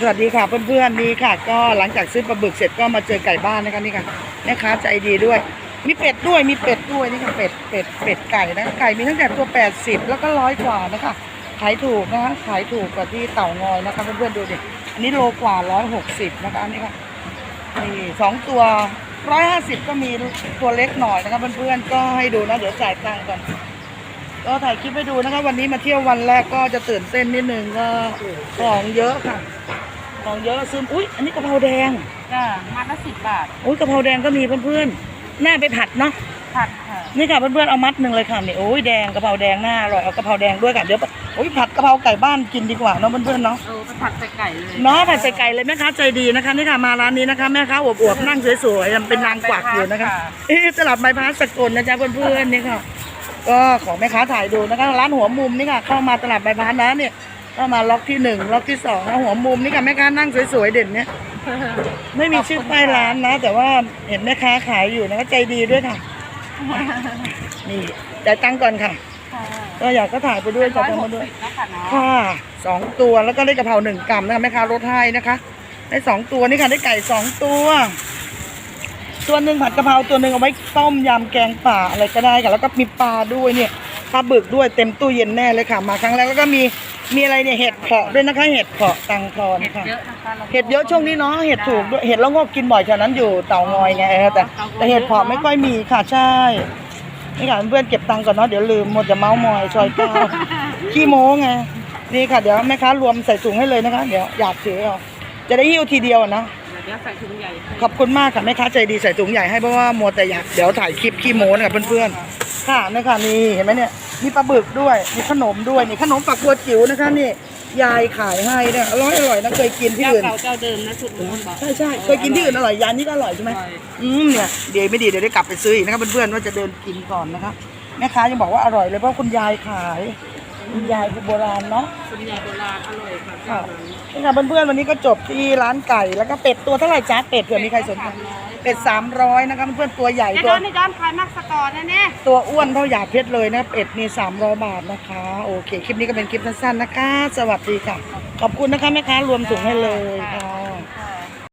สวัสดีค่ะเพื่อนๆนี่ค่ะ ก็หลังจากซื้อปลาบึกเสร็จก็มาเจอไก่บ้านนะคะนี่ค่ะแม่ค้าใจดีด้วย มีเป็ดด้วยมีเป็ดด้วยนี่ค่ะเป็ดเป็ดเป็ดไก่นะไก่มีตั้งแต่ตัว 80 แล้วก็ร้อยกว่านะคะขายถูกนะคะขายถูกกว่าที่เต่างอยนะคะเพื่อนๆดูดิอันนี้โลกว่า 160 นะคะอันนี้ค่ะนี่สองตัว 150 ก็มีตัวเล็กหน่อยนะคะเพื่อนๆก็ให้ดูนะเดี๋ยวจ่ายตังค์ก่อน ก็ถ่ายคลิปให้ดูนะคะวันนี้มาเที่ยววันแรกก็จะตื่นเต้นนิดนึงก็ของเยอะค่ะ ของเยอะซึมอุ้ยอันนี้กะเพราแดงจ้ามัดละสิบบาท อุ้ยกะเพราแดงก็มีเพื่อนๆน่าไปผัดเนาะผัดค่ะนี่ค่ะเพื่อนๆเอามัดหนึ่งเลยค่ะนี่โอ้ยแดงกะเพราแดงน่าอร่อยเอากะเพราแดงด้วยค่ะเดี๋ยวโอ้ยผัดกะเพราไก่บ้านกินดีกว่าเนาะเพื่อนๆเนาะเออไปผัดใส่ไก่เลยเนาะผัดใส่ไก่เลยแม่ค้าใจดีนะคะนี่ค่ะมาร้านนี้นะคะแม่ค้าอวบๆนั่งสวยๆเป็นนางกวักอยู่นะคะเอ๊ะตลาดไม้พาสกลนะจ๊ะเพื่อนๆนี่ค่ะ ก็ขอแม่ค้าถ่ายดูนะคะร้านหัวมุมนี่ค่ะเข้ามาตลาดไม้พาสนะเนี่ยเข้ามาล็อกที่หนึ่งล็อกที่สองนะหัวมุมนี่ค่ะแม่ค้านั่งสวยๆเด่นเนี่ยไม่มีชื่อป้ายร้านนะ แต่ว่าเห็นแม่ค้าขายอยู่นะก็ใจดีด้วยค่ะ นี่จ่ายตังค์ก่อนค่ะ ก็อยากก็ถ่ายไปด้วยจ่าอยยตังค์มาด้วยค่ะสองตัวแล้วก็ได้กะเพราหนึ่งกรัมนะคะแม่ค้าลดให้นะคะ ได้สองตัวนี่ค่ะได้ไก่สองตัว ตัวหนึ่งผัดกะเพราตัวหนึ่งเอาไว้ต้มยำแกงป่าอะไรก็ได้ค่ะแล้วก็มีปลาด้วยเนี่ยปลาบึกด้วยเต็มตู้เย็นแน่เลยค่ะ มาครั้งแรกแล้วก็มีมีอะไรเนี่ยเห็ดเผาะด้วยนะคะเห็ดเผาะตังทอนเห็ดค่ะ เยอะนะคะราเห็ดเยอะช่วงนี้เนาะเห็ดถูกด้วยเห็ดแล้วงอกกินบ่อยแถวนั้นอยู่เต่างอยไงเออแต่แต่เห็ดเผาะไม่ค่อยมีค่ะใช่นี่ค่ะเพื่อนๆเก็บตังค์ก่อนเนาะเดี๋ยวลืมหมดจะเมาส์มอยซอยเก้าขี้โม้ไงนี่ค่ะเดี๋ยวแม่ค้ารวมใส่ถุงให้เลยนะคะ เดี๋ยวอยากถือเอาจะได้หิ้วทีเดียวอะนะ เดี๋ยวใส่ถุงใหญ่ขอบคุณมากค่ะแม่ค้าใจดีใส่ถุงใหญ่ให้เพราะว่ามัวแต่อยากเดี๋ยวถ่ายคลิปขี้โม้นะคะเพื่อนๆค่ะนี่ค่ะนี่เห็นไหมเนี่ยมีปลาบึกด้วยมีขนมด้วยนี่ขนมปักบัวจิ๋วนะคะนี่ยายขายให้เนี่ยอร่อยอร่อยนะเคยกินที่เจ้าอื่นเก่าเจ้าเดิมนะสุดนู้นบอกใช่ใช่เคยกินที่อื่นอร่อยยานนี้ก็อร่อยใช่ไหมอร่อยอืมเนี่ยเดี๋ยวไม่ดีเดี๋ยวได้กลับไปซื้ออีกนะครับเพื่อนๆว่าจะเดินกินก่อนนะคะแม่ค้ายังบอกว่าอร่อยเลยเพราะคุณยายขาย คุณยายคือโบราณเนาะส่วนใหญ่โบราณอร่อยค่ะค่ะเจ้านั้นนี่ค่ะเพื่อนๆวันนี้ก็จบที่ร้านไก่แล้วก็เป็ดตัวเท่าไหร่จ๊ะเป็ดเผื่อมีใครสนใจเป็ดสามร้อยนะคะเพื่อนๆตัวใหญ่ไอ้ตัดวอนไอ้ดอนขายมักสกอร์แน่ตัวอ้วนเท่าหยาเพชรเลยนะเป็ดมีสามร้อยบาทนะคะโอเคคลิปนี้ก็เป็นคลิปสั้นๆนะคะ สวัสดีค่ะ ขอบคุณนะคะแม่ค้ารวมถุงให้เลยค่ะ